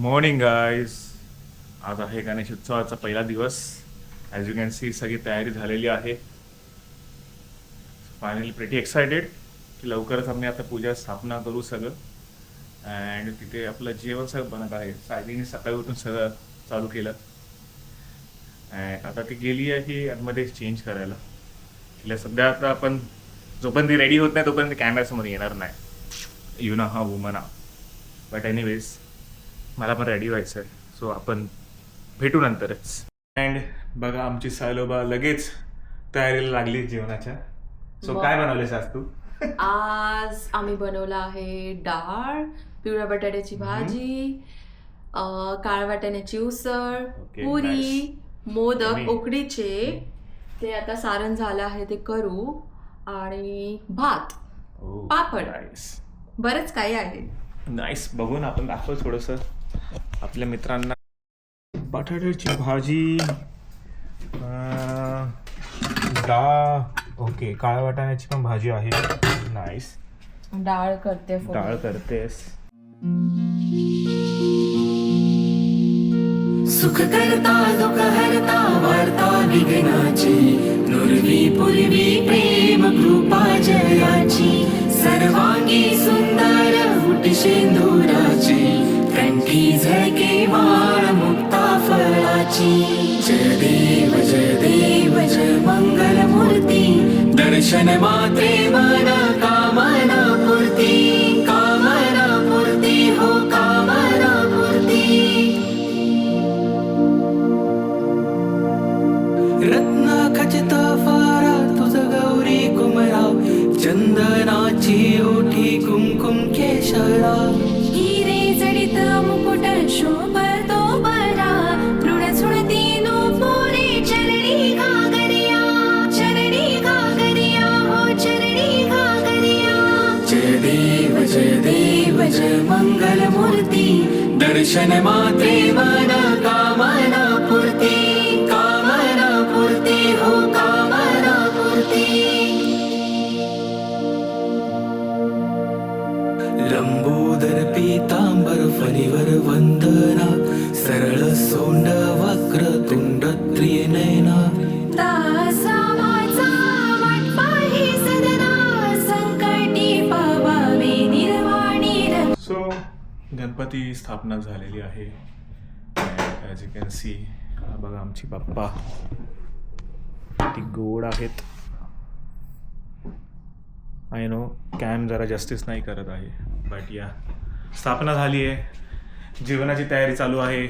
Morning guys आज आहे गणेश उत्सवाचा पहिला दिवस. ॲज यू कॅन सी सगळी तयारी झालेली आहे. फायनली प्रेटी एक्सायटेड की लवकरच आम्ही आता पूजा स्थापना करू सगळं. अँड तिथे आपलं जेवण सगळं बनत आहे. सायलीने सकाळी उठून सगळं चालू केलं. अँड आता ती गेली आहे आतमध्ये चेंज करायला. तिला सध्या आता आपण जोपर्यंत ती रेडी होत नाही तोपर्यंत कॅमेरासमोर येणार नाही. यु ना हा वुमन हा. बट एनिवेज मला पण रेडी व्हायचं आहे सो आपण भेटू नंतरच. अँड बघा आमची सायलोबा लगेच तयारीला लागली जेवणाच्या. सो काय बनवलेस आज तू? आज आम्ही बनवलं आहे डाळ पिवळ्या बटाट्याची भाजी अं, काळ्या वाटाण्याची उसळ Okay, पुरी. मोदक. उकडीचे. ते आता सारण झालं आहे ते करू. आणि भात पापड. नाईस बरंच काही आहे. नाईस बघून आपण दाखव थोडस. आपल्या मित्रांना. बटाट्याची भाजी डाळ ओके काळ्या वाटाण्याची पण भाजी आहे. नाईस डाळ करते. डाळ करतेस. सुख करता दुःख हरता वार्ता विघ्नाची नुरवी पूर्वी प्रेम कृपा जयाची. सर्वांगी सुंदर उटी शेंदुराची फळाची जय देव जय देव जय मंगलमूर्ती। दर्शन मात्रे मन देव जय मंगल मूर्ती दर्शन माते मन कामना पूर्ती कामना पूर्ती हो कामना पूर्ती. लंबोदर पीतांबर फणीवर गणपती स्थापना झालेली आहे. ॲज यू कॅन सी बघा आमची बाप्पा ती गोड आहेत. आय नो कॅम जरा जस्टिस नाही करत आहे. बट या स्थापना झाली आहे. जीवनाची तयारी चालू आहे.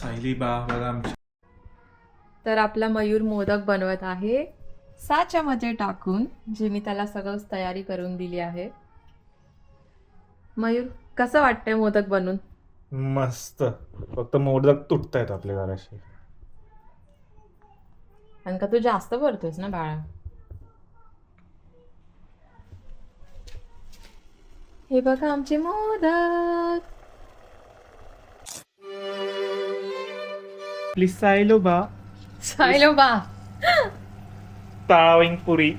सायली बा बघा आमची. तर आपला मयूर मोदक बनवत आहे. साच्यामध्ये टाकून जे मी त्याला सगळं तयारी करून दिली आहे. मयूर कसं वाटतंय मोदक बनून? मस्त. फक्त मोदक तुटत आहेत आपल्या घराशी. आणि का तू जास्त भरतोयस ना बाळा? हे बघा आमचे मोदक. प्लीज सायलो बा सायलो बा ताविंग पुरी.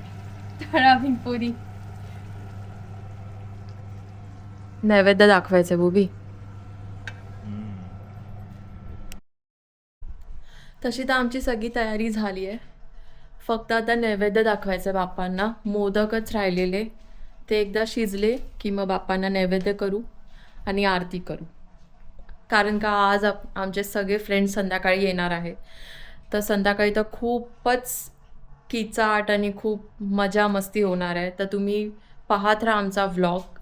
तळावी पुरी. नैवेद्य दाखवायचं बुबी तशी तर आमची सगळी तयारी झाली आहे. फक्त आता नैवेद्य दाखवायचं बापांना मोदकच राहिलेले. ते एकदा शिजले की मग बापांना नैवेद्य करू आणि आरती करू. कारण का आज आप- आमचे सगळे फ्रेंड्स संध्याकाळी येणार आहे तर संध्याकाळी तर खूपच किचाट आणि खूप मजा मस्ती होणार आहे. तर तुम्ही पाहत राहा आमचा व्लॉग